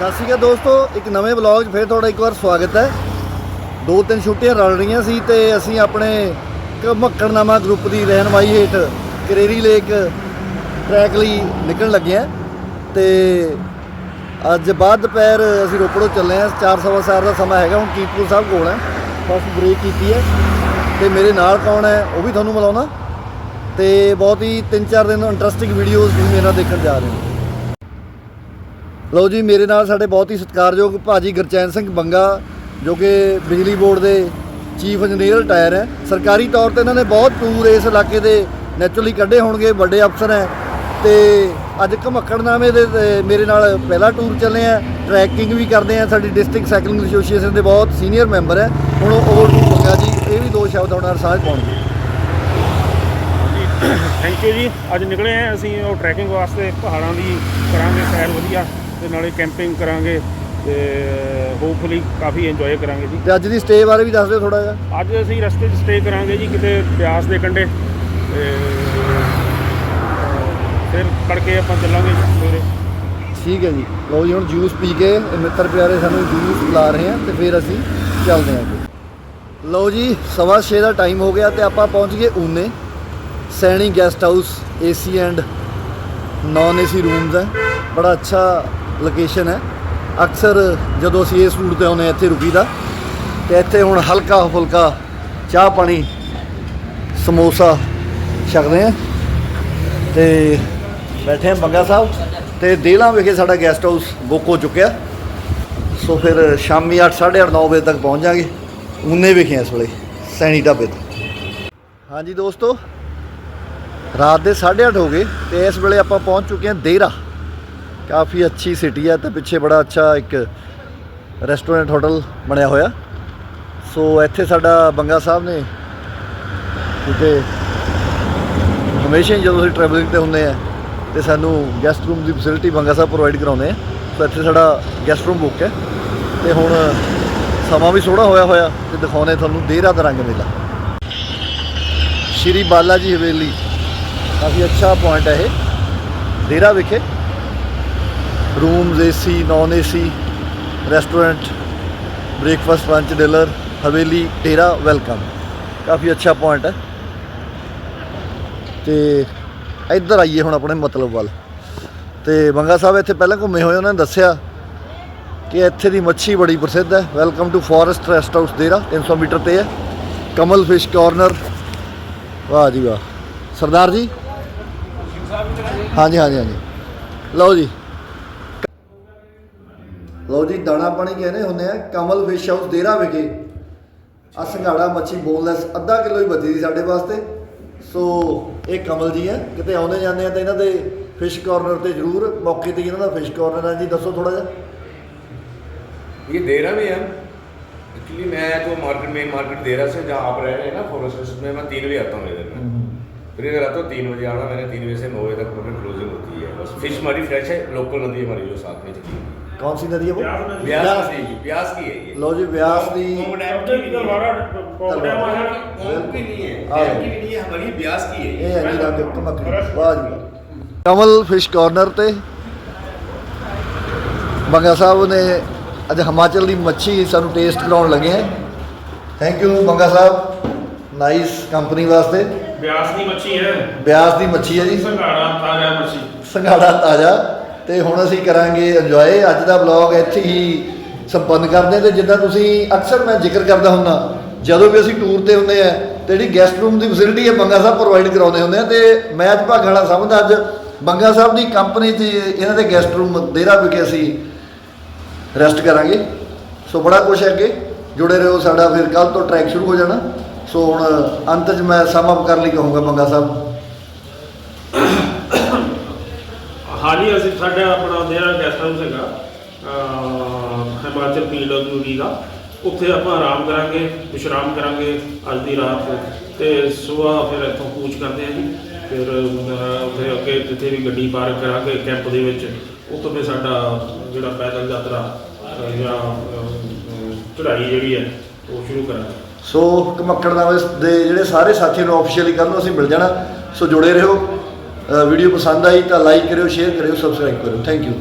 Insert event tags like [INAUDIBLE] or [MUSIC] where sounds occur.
ਸਤਿ ਸ਼੍ਰੀ ਅਕਾਲ ਦੋਸਤੋ, ਇੱਕ ਨਵੇਂ ਵਲੌਗ 'ਚ ਫਿਰ ਤੁਹਾਡਾ ਇੱਕ ਵਾਰ ਸਵਾਗਤ ਹੈ। ਦੋ ਤਿੰਨ ਛੁੱਟੀਆਂ ਰਲ ਰਹੀਆਂ ਸੀ ਤੇ ਅਸੀਂ ਆਪਣੇ ਮੱਕੜਨਾਮਾ ਗਰੁੱਪ ਦੀ ਰਹਿਨਮਾਈ ਹੇਠ ਕਰੇਰੀ ਲੇਕ ਟਰੈਕ ਲਈ ਨਿਕਲਣ ਲੱਗੇ ਹਾਂ ਤੇ ਅੱਜ ਬਾਅਦ ਦੁਪਹਿਰ ਅਸੀਂ ਰੋਪੜੋਂ ਚੱਲੇ ਹਾਂ। 4:30 ਸਾਰ ਦਾ ਸਮਾਂ ਹੈਗਾ, ਹੁਣ ਕੀਰਤਪੁਰ ਸਾਹਿਬ ਕੋਲ ਹੈ। ਬਸ ਬ੍ਰੇਕ ਕੀਤੀ ਹੈ। ਤੇ ਮੇਰੇ ਨਾਲ ਕੌਣ ਹੈ, ਉਹ ਵੀ ਤੁਹਾਨੂੰ ਮਿਲਾਉਣਾ। ਤੇ ਬਹੁਤ ਹੀ 3-4 ਦਿਨ ਇੰਟਰਸਟਿੰਗ ਵੀਡੀਓਜ਼ ਵੀ ਮੇਰੇ ਨਾਲ ਦੇਖਣ ਜਾ ਰਹੇ ਹੋ ਲਓ ਜੀ, ਮੇਰੇ ਨਾਲ ਸਾਡੇ ਬਹੁਤ ਹੀ ਸਤਿਕਾਰਯੋਗ ਭਾਜੀ ਗੁਰਚੈਨ ਸਿੰਘ ਬੰਗਾ, ਜੋ ਕਿ ਬਿਜਲੀ ਬੋਰਡ ਦੇ ਚੀਫ ਇੰਜੀਨੀਅਰ ਰਿਟਾਇਰ ਹੈ। ਸਰਕਾਰੀ ਤੌਰ ਤੇ ਇਹਨਾਂ ਨੇ ਬਹੁਤ ਟੂਰ ਇਸ ਇਲਾਕੇ ਦੇ ਨੈਚੁਰਲੀ ਕੱਢੇ ਹੋਣਗੇ, ਵੱਡੇ ਅਫਸਰ ਹੈ। ਤੇ ਅੱਜ ਘਮੱਕੜਨਾਮੇ ਦੇ ਮੇਰੇ ਨਾਲ ਪਹਿਲਾ ਟੂਰ ਚੱਲੇ ਆ ਟਰੈਕਿੰਗ ਵੀ ਕਰਦੇ ਆ, ਸਾਡੀ ਡਿਸਟ੍ਰਿਕਟ ਸਾਈਕਲਿੰਗ ਐਸੋਸੀਏਸ਼ਨ ਦੇ ਬਹੁਤ ਸੀਨੀਅਰ ਮੈਂਬਰ ਹੈ। ਹੁਣ ਉਹ ਟੂਰ ਬੰਗਾ ਜੀ, ਇਹ ਵੀ ਦੋ ਸ਼ਬਦ ਉਹਨਾਂ ਨਾਲ ਸਾਂਝ ਪਾਉਣਗੇ। ਥੈਂਕ ਯੂ [COUGHS] ਜੀ। ਅੱਜ ਨਿਕਲੇ ਆ ਅਸੀਂ, ਉਹ ਟਰੈਕਿੰਗ ਵਾਸਤੇ, ਪਹਾੜਾਂ ਦੀ ਕਰਾਂਗੇ ਸੈਰ ਵਧੀਆ। ਤੇ ਨਾਲੇ ਕੈਂਪਿੰਗ ਕਰਾਂਗੇ ਤੇ ਹੋਪਫੁਲੀ ਕਾਫੀ ਇੰਜੋਏ ਕਰਾਂਗੇ ਜੀ। ਤੇ ਅੱਜ ਦੀ ਸਟੇ ਬਾਰੇ ਵੀ ਦੱਸ ਦਿਓ ਥੋੜਾ ਜਿਹਾ। ਅੱਜ ਅਸੀਂ ਰਸਤੇ 'ਚ ਸਟੇ ਕਰਾਂਗੇ ਜੀ ਕਿਤੇ ਬਿਆਸ ਦੇ ਕੰਢੇ। ਤੇ ਫਿਰ ਤੜਕੇ ਆਪਾਂ ਚੱਲਾਂਗੇ ਜੀ ਸਵੇਰੇ। ਠੀਕ ਹੈ ਜੀ। ਲਓ ਜੀ ਹੁਣ ਜੂਸ ਪੀ ਕੇ ਇਹ ਮਿੱਤਰ ਪਿਆਰੇ ਸਾਨੂੰ ਜੂਸ ਪਿਲਾ ਰਹੇ ਆ ਤੇ ਫਿਰ ਅਸੀਂ ਚੱਲਦੇ ਹਾਂ ਅੱਗੇ। ਲਓ ਜੀ ਸਵਾ ਛੇ ਦਾ ਟਾਈਮ ਹੋ ਗਿਆ ਤੇ ਆਪਾਂ ਪਹੁੰਚ ਗਏ ਊਨੇ। Saini guest house AC and non AC rooms ਹੈ। ਬੜਾ ਅੱਛਾ ਲੋਕੇਸ਼ਨ ਹੈ। ਅਕਸਰ ਜਦੋਂ ਅਸੀਂ ਇਸ ਰੂਟ ਤੇ ਆਉਂਦੇ ਹਾਂ ਇੱਥੇ ਰੁਕੀਦਾ ਤੇ ਇੱਥੇ ਹੁਣ ਹਲਕਾ ਫੁਲਕਾ ਚਾਹ ਪਾਣੀ, ਸਮੋਸਾ ਛਕਦੇ ਆ ਤੇ ਬੈਠੇ ਹਾਂ ਬੰਗਾ ਸਾਹਿਬ। ਤੇ ਦੇਲਾਂ ਵਿਖੇ ਸਾਡਾ ਗੈਸਟ ਹਾਊਸ ਬੁੱਕ ਹੋ ਚੁੱਕਿਆ। ਸੋ ਫਿਰ ਸ਼ਾਮੀ 8:30 9 ਵਜੇ ਤੱਕ ਪਹੁੰਚ ਜਾਾਂਗੇ। ਉਨੇ ਵਿਖੇ ਹਾਂ ਇਸ ਵੇਲੇ, ਸੈਣੀ ਢਾਬੇ ਤੇ। ਹਾਂਜੀ ਦੋਸਤੋ, ਰਾਤ ਦੇ 8:30 ਹੋ ਗਏ, ਤੇ ਇਸ ਵੇਲੇ ਆਪਾਂ ਪਹੁੰਚ ਚੁੱਕੇ ਹਾਂ ਦੇਰਾ ਕਾਫੀ ਅੱਛੀ ਸਿਟੀ ਹੈ ਤੇ ਪਿੱਛੇ ਬੜਾ ਅੱਛਾ ਇੱਕ ਰੈਸਟੋਰੈਂਟ ਹੋਟਲ ਬਣਿਆ ਹੋਇਆ। ਸੋ ਇੱਥੇ ਸਾਡਾ ਬੰਗਾ ਸਾਹਿਬ ਨੇ ਕਿਤੇ ਹਮੇਸ਼ਾ ਹੀ ਜਦੋਂ ਅਸੀਂ ਟਰੈਵਲਿੰਗ ਤੇ ਹੁੰਦੇ ਆ ਤੇ ਸਾਨੂੰ ਗੈਸਟ ਰੂਮ ਦੀ ਫੈਸਿਲਿਟੀ ਬੰਗਾ ਸਾਹਿਬ ਪ੍ਰੋਵਾਈਡ ਕਰਾਉਂਦੇ ਆ। ਸੋ ਇੱਥੇ ਸਾਡਾ ਗੈਸਟ ਰੂਮ ਬੁੱਕ ਹੈ ਤੇ ਹੁਣ ਸਮਾਂ ਵੀ ਸੋਹਣਾ ਹੋਇਆ ਹੋਇਆ ਤੇ ਦਿਖਾਉਣੇ ਤੁਹਾਨੂੰ ਦੇਰਾ ਦਾ ਰੰਗ ਮੇਲਾ। ਸ਼੍ਰੀ ਬਾਲਾ ਜੀ ਹਵੇਲੀ। ਕਾਫੀ ਅੱਛਾ ਪੁਆਇੰਟ ਹੈ ਇਹ। ਦੇਰਾ ਵਿਖੇ rooms AC non AC restaurant breakfast lunch dinner Haveli Dera welcome ਕਾਫੀ ਅੱਛਾ ਪੁਆਇੰਟ ਹੈ ਤੇ ਇੱਧਰ ਆਈਏ ਹੁਣ ਆਪਣੇ ਮਤਲਬ ਵੱਲ ਤੇ ਬੰਗਾ ਸਾਹਿਬ ਇੱਥੇ ਪਹਿਲਾਂ ਘੁੰਮੇ ਹੋਏ ਉਹਨਾਂ ਨੇ ਦੱਸਿਆ ਕਿ ਇੱਥੇ ਦੀ ਮੱਛੀ ਬੜੀ ਪ੍ਰਸਿੱਧ ਹੈ welcome to forest rest house Dera 300 metre ਤੇ ਹੈ ਕਮਲ ਫਿਸ਼ ਕਾਰਨਰ ਵਾਹ ਜੀ ਵਾਹ ਸਰਦਾਰ ਜੀ ਹਾਂਜੀ ਹਾਂਜੀ ਹਾਂਜੀ ਲਓ ਜੀ ਲਓ ਜੀ ਦਾਣਾ ਪਾਣੀ ਕਹਿੰਦੇ ਹੁੰਦੇ ਆ ਕਮਲ ਫਿਸ਼ ਹਾਊਸ ਦੇਰਾ ਵਿਖੇ ਆ ਸੰਘਾੜਾ ਮੱਛੀ ਬੋਨਲੈਸ ਅੱਧਾ ਕਿਲੋ ਹੀ ਬਚੀ ਸੀ ਸਾਡੇ ਵਾਸਤੇ ਸੋ ਇਹ ਕਮਲ ਜੀ ਹੈ ਕਿਤੇ ਆਉਂਦੇ ਜਾਂਦੇ ਆ ਤਾਂ ਇਹਨਾਂ ਦੇ ਫਿਸ਼ ਕਾਰਨਰ ਤੇ ਜ਼ਰੂਰ ਮੌਕੇ ਤੇ ਹੀ ਇਹਨਾਂ ਦਾ ਫਿਸ਼ ਕਾਰਨਰ ਹੈ ਜੀ ਦੱਸੋ ਥੋੜਾ ਜਿਹਾ ये देरा में है एक्चुअली मैं तो मार्केट मेन मार्केट देरा से जहाँ आप रह रहे हैं ना फॉरेस्ट में मैं तीन बजे आता हूँ इधर में फिर इधर आता हूँ तीन बजे आना मैंने तीन बजे से नौ बजे तक अपनी क्लोजिंग होती है बस फिश हमारी फ्रेश है लोकल नदी हमारी जो साथ में चलती है ਕੌਣ ਸੀ ਨਦੀ ਹੈ ਬਿਆਸ ਉਹ ਨਦੀ। ब्यास की ब्यास की है ये ਲਓ ਜੀ ਵਿਆਸ ਦੀ ओम डैम ਉੱਥੇ की ਵੀ नहीं ਤਲਵਾੜਾ है। ਪ੍ਰੋਗਰਾਮ ਆ ओम की नहीं है हाँ। डैम की भी नहीं है हमारी ब्यास की है ਇਹ ये। ਹੈ ਜੀ ਰੰਗ ਕਮਕ ਵਾਹ ਜੀ ਵਾਹ। ਕਮਲ ਫਿਸ਼ ਕਾਰਨਰ ਤੇ ਬੰਗਾ ਸਾਹਿਬ ਨੇ ਅੱਜ ਹਿਮਾਚਲ ਦੀ ਮੱਛੀ ਸਾਨੂੰ ਟੇਸਟ ਕਰਾਉਣ ਲੱਗੇ ਆ thank you Banga Sahib nice company ਵਾਸਤੇ ਬਿਆਸ ਦੀ ਮੱਛੀ ਹੈ। ਬਿਆਸ ਦੀ ਮੱਛੀ ਹੈ ਜੀ। ਸੰਘਾੜਾ ਤਾਜ਼ਾ ਮੱਛੀ। ਸੰਘਾੜਾ ਤਾਜ਼ਾ। ਤੇ ਹੁਣ ਅਸੀਂ ਕਰਾਂਗੇ ਇੰਜੋਏ ਅੱਜ ਦਾ ਵਲੌਗ ਇੱਥੇ ਹੀ ਸੰਪੰਨ ਕਰਦੇ ਹਾਂ। ਤੇ ਜਿੱਦਾਂ ਤੁਸੀਂ ਅਕਸਰ ਮੈਂ ਜ਼ਿਕਰ ਕਰਦਾ ਹੁੰਦਾ ਜਦੋਂ ਵੀ ਅਸੀਂ ਟੂਰ ਤੇ ਹੁੰਦੇ ਆ ਤੇ ਜਿਹੜੀ ਗੈਸਟ ਰੂਮ ਦੀ ਫੈਸਿਲਿਟੀ ਹੈ ਬੰਗਾ ਸਾਹਿਬ ਪ੍ਰੋਵਾਈਡ ਕਰਾਉਂਦੇ ਹੁੰਦੇ ਆ। ਤੇ ਮੈਂ ਅੱਜ ਭਾਗਾਂ ਵਾਲਾ ਸਮਝਦਾ ਅੱਜ। ਬੰਗਾ ਸਾਹਿਬ ਦੀ ਕੰਪਨੀ 'ਚ ਇਹਨਾਂ ਦੇ ਗੈਸਟ ਰੂਮ ਦੇਰਾ ਵਿਖੇ ਅਸੀਂ ਰੈਸਟ ਕਰਾਂਗੇ। ਸੋ ਬੜਾ ਕੁਛ ਹੈ ਅੱਗੇ। ਜੁੜੇ ਰਹੋ ਸਾਡਾ। ਫਿਰ ਕੱਲ ਤੋਂ ਟਰੈਕ ਸ਼ੁਰੂ ਹੋ ਜਾਣਾ। ਸੋ ਹੁਣ ਅੰਤ 'ਚ ਮੈਂ ਸਮ ਅਪ ਕਰਨ ਲਈ ਕਹੂੰਗਾ ਮੰਗਾ ਸਾਹਿਬ। ਹਾਲੀ ਅਸੀਂ ਸਾਡਾ ਆਪਣਾ ਜਿਹੜਾ ਗੈਸਟ ਹਾਊਸ ਹੈਗਾ ਅਹ ਹਿਮਾਚਲ ਪੀਡਬਲਿਊਡੀ ਦਾ ਉੱਥੇ ਆਪਾਂ ਆਰਾਮ ਕਰਾਂਗੇ ਵਿਸ਼ਰਾਮ ਕਰਾਂਗੇ ਅੱਜ ਦੀ ਰਾਤ ਤੇ ਸਵੇਰ ਫਿਰ ਇੱਥੋਂ ਕੂਚ ਕਰਦੇ ਹਾਂ ਜੀ। ਫਿਰ ਅਹ, ਉੱਥੇ ਅੱਗੇ ਜਿੱਥੇ ਵੀ ਗੱਡੀ ਪਾਰਕ ਕਰਾਂਗੇ ਕੈਂਪ ਦੇ ਵਿੱਚ ਉੱਥੋਂ ਫਿਰ ਸਾਡਾ ਜਿਹੜਾ ਪੈਦਲ ਯਾਤਰਾ ਅਹ, ਜਾਂ ਅਹ, ਚੜ੍ਹਾਈ ਜਿਹੜੀ ਹੈ ਉਹ ਸ਼ੁਰੂ ਕਰਾਂਗੇ। ਸੋ ਘਮੱਕੜ ਨਾਮ ਦੇ ਜਿਹੜੇ ਸਾਰੇ ਸਾਥੀਆਂ ਨੂੰ ਆਫੀਸ਼ੀਅਲੀ ਕੱਲ੍ਹ ਨੂੰ ਅਸੀਂ ਮਿਲ ਜਾਣਾ। ਸੋ ਜੁੜੇ ਰਹੋ। ਵੀਡੀਓ ਪਸੰਦ ਆਈ ਤਾਂ ਲਾਈਕ ਕਰਿਓ ਸ਼ੇਅਰ ਕਰਿਓ ਸਬਸਕ੍ਰਾਈਬ ਕਰਿਓ। Thank you